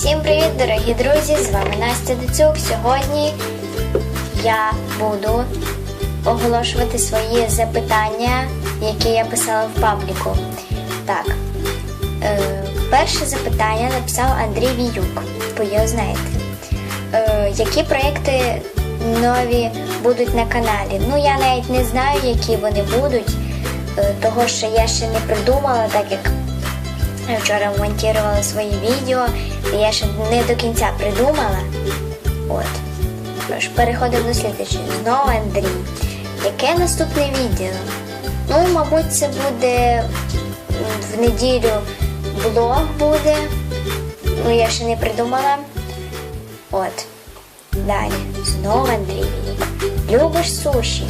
Всім привіт, дорогі друзі! З вами Настя Децюк. Сьогодні я буду оголошувати свої запитання, які я писала в пабліку. Так, е, перше запитання написав Андрій Віюк. Ви його знаєте. Е, які проекти нові будуть на каналі? Ну, я навіть не знаю, які вони будуть, е, того що я ще не придумала, так як я вчора монтувала свої відео, і я ще не до кінця придумала. От. Тож, переходимо до слідчого. Знову Андрій. Яке наступне відео? Ну, мабуть, це буде в неділю блог буде. Ну, я ще не придумала. От. Далі. Знову Андрій. Любиш суші?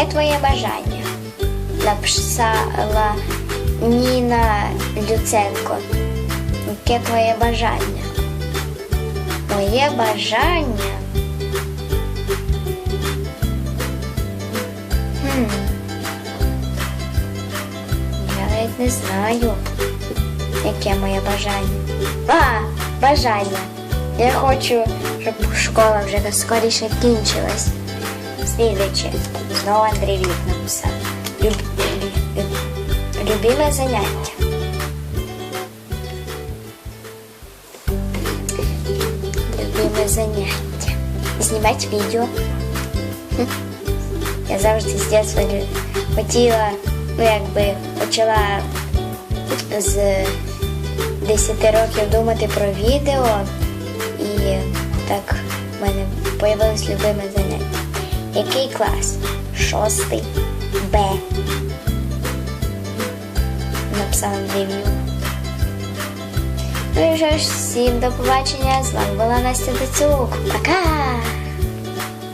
Яке твоє бажання? Написала Ніна Люценко. Яке твоє бажання? Моє бажання. Хм. Я навіть не знаю, яке моє бажання. А, бажання. Я хочу, щоб школа вже скоріше кінчилась. Слідуюче. Знову Андрій Вік написав. Люб... люб- Любиме заняття. Любиме заняття. Знімати відео. Я завжди з дитинства хотіла, ну якби почала з 10 років думати про відео, і так в мене появилось любиме заняття. Який клас? Шостий Б. Написав рев'ю. Ну і вже ж, всім до побачення. З вами була Настя Дацюк. Пока!